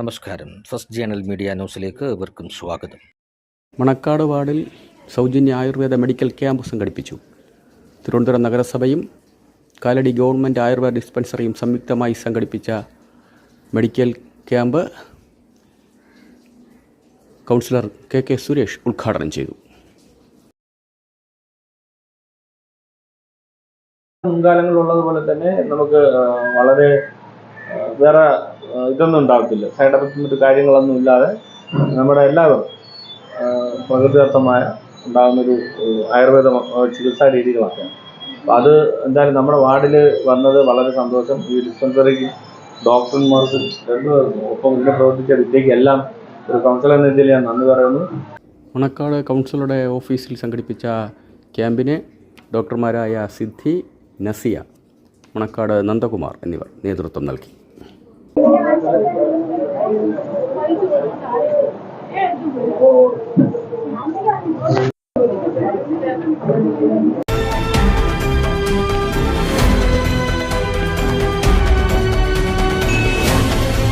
നമസ്കാരം. First journal media ന്യൂസിലേക്ക് ഇവർക്കും സ്വാഗതം. മണക്കാട് വാർഡിൽ സൗജന്യ ആയുർവേദ മെഡിക്കൽ ക്യാമ്പ് സംഘടിപ്പിച്ചു. തിരുവനന്തപുരം നഗരസഭയും കാലടി ഗവൺമെന്റ് ആയുർവേദ ഡിസ്പെൻസറിയും സംയുക്തമായി സംഘടിപ്പിച്ച medical camp councillor K K Suresh ഉദ്ഘാടനം ചെയ്തു. മുൻകാലങ്ങളിലുള്ളതുപോലെ തന്നെ നമുക്ക് വളരെ വേറെ ഇതൊന്നും ഉണ്ടാകത്തില്ല സൈഡ് എഫക്റ്റ് മറ്റു കാര്യങ്ങളൊന്നും ഇല്ലാതെ നമ്മുടെ എല്ലാവരും പ്രകൃതിദത്തമായ ഉണ്ടാകുന്നൊരു ആയുർവേദ ചികിത്സാ രീതികളൊക്കെയാണ് അപ്പം അത് എന്തായാലും നമ്മുടെ വാർഡിൽ വന്നത് വളരെ സന്തോഷം. ഈ ഡിസ്പെൻസറിക്ക് ഡോക്ടർമാർക്കും രണ്ടുപേർക്കും ഒപ്പം ഇതിനെ പ്രവർത്തിച്ച വിദ്യയ്ക്ക് എല്ലാം ഒരു കൗൺസിലർ എന്ന രീതിയിൽ ഞാൻ നന്ദി പറയുന്നു. മണക്കാട് കൗൺസിലറുടെ ഓഫീസിൽ സംഘടിപ്പിച്ച ക്യാമ്പിന് ഡോക്ടർമാരായ സിദ്ധി നസിയ മണക്കാട് നന്ദകുമാർ എന്നിവർ നേതൃത്വം നൽകി. Thank you.